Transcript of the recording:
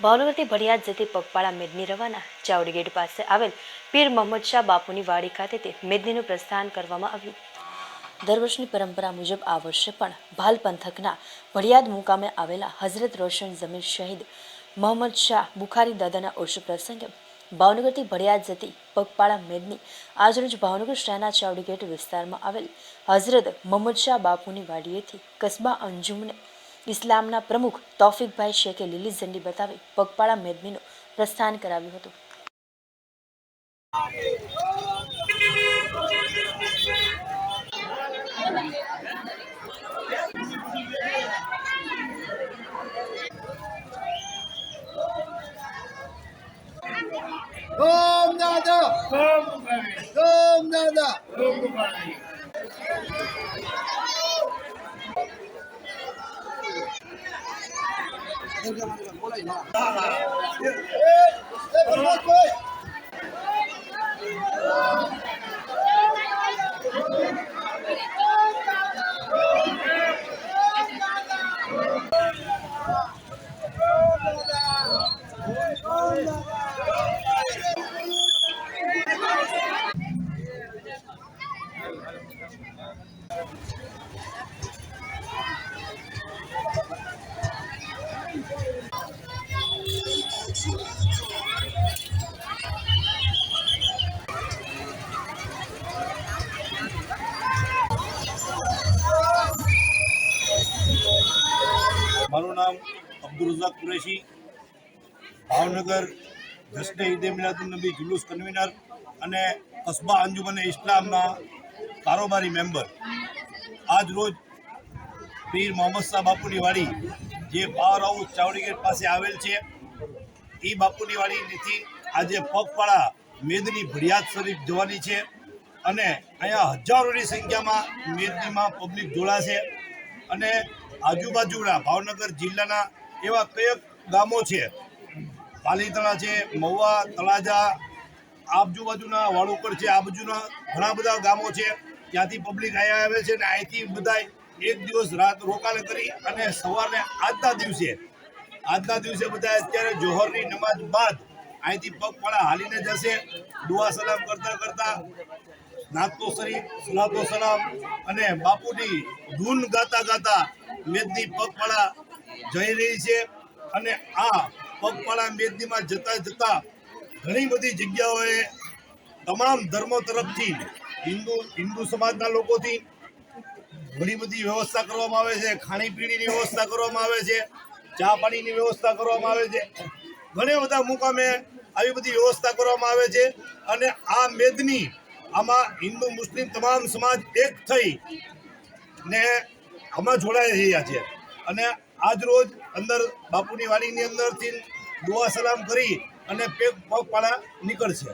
ભાવનગરથી ભડિયાદ જતી પગપાળા મેદની રવાના ચાવડી ગેટ પાસે આવેલ પીર મોહમ્મદ શાહ બાપુની વાડી ખાતેથી મેદનીનું પ્રસ્થાન કરવામાં આવ્યું. દર વર્ષની પરંપરા મુજબ આ વર્ષે પણ ભાલ પંથકના ભડિયાદ મુકામે આવેલા હઝરત રોશન જમીર શહીદ મોહમ્મદ શાહ બુખારી દાદાના ઓર્ષ પ્રસંગે ભાવનગરથી ભડિયાદ જતી પગપાળા મેદની આજરોજ ભાવનગર શહેરના ચાવડી ગેટ વિસ્તારમાં આવેલ હઝરત મોહમ્મદ શાહ બાપુની વાડીએથી કસ્બા અંજુમને ઇસ્લામના પ્રમુખ તૌફિકભાઈ શેખે લીલી ઝંડી બતાવી પગપાળા મેદનીનું પ્રસ્થાન કરાવ્યું હતું. ઓમ દાદા! ઓમ દાદા! એ না મારું નામ અબ્દુલ કુરેશી, ભાવનગર જસ્ટે ઈદે મિલાદુલનબી જુલુસ કન્વીનર અને કસ્બા અંજુમને ઇસ્લામના કારોબારી મેમ્બર. આજ રોજ પીર મોહમ્મદ શાહ બાપુની વાડી જે પાવર હાઉસ ચાવડી ગેટ પાસે આવેલ છે એ બાપુની વાડીથી આજે પગપાળા મેદની ભડિયાદ શરીફ જવાની છે અને અહીંયા હજારોની સંખ્યામાં મેદનીમાં પબ્લિક જોડાશે અને આજુબાજુના ભાવનગર જિલ્લાના એવા કયેક ગામો છે પાલીતળા છે, મહુવા, તળાજા આજુબાજુના વાળુકર છે, આ બાજુના ઘણા બધા ગામો છે, ત્યાંથી પબ્લિક અહીંયા આવે છે અને અહીંથી બધા એક દિવસ રાત રોકાણ કરી અને સવારે આજના દિવસે આજના દિવસે બધા અત્યારે જોહરની નમાજ બાદ અહીંથી પગપાળા હાલીને જશે. દુઆ સલામ કરતા કરતા નાતો શરીફ, સલાતો સલામ અને બાપુની ધૂન ગાતા ગાતા મેદની પગપાળા જઈ રહી છે અને આ પગપાળા મેદનીમાં જતા જતા ઘણી બધી જગ્યાઓએ તમામ ધર્મો તરફથી હિન્દુ હિન્દુ સમાજના લોકોથી ઘણી બધી વ્યવસ્થા કરવામાં આવે છે, ખાણીપીણીની વ્યવસ્થા કરવામાં આવે છે, ચા પાણીની વ્યવસ્થા કરવામાં આવે છે. ઘણા બધા મુકામે આવી બધી વ્યવસ્થા કરવામાં આવે છે અને આ મેદની આમાં હિન્દુ, મુસ્લિમ તમામ સમાજ એક થઈ ને આમાં જોડાઈ રહ્યા છે અને આજ રોજ અંદર બાપુની વાડીની અંદરથી દુઆ સલામ કરી અને પેગ પગપાળા નીકળશે.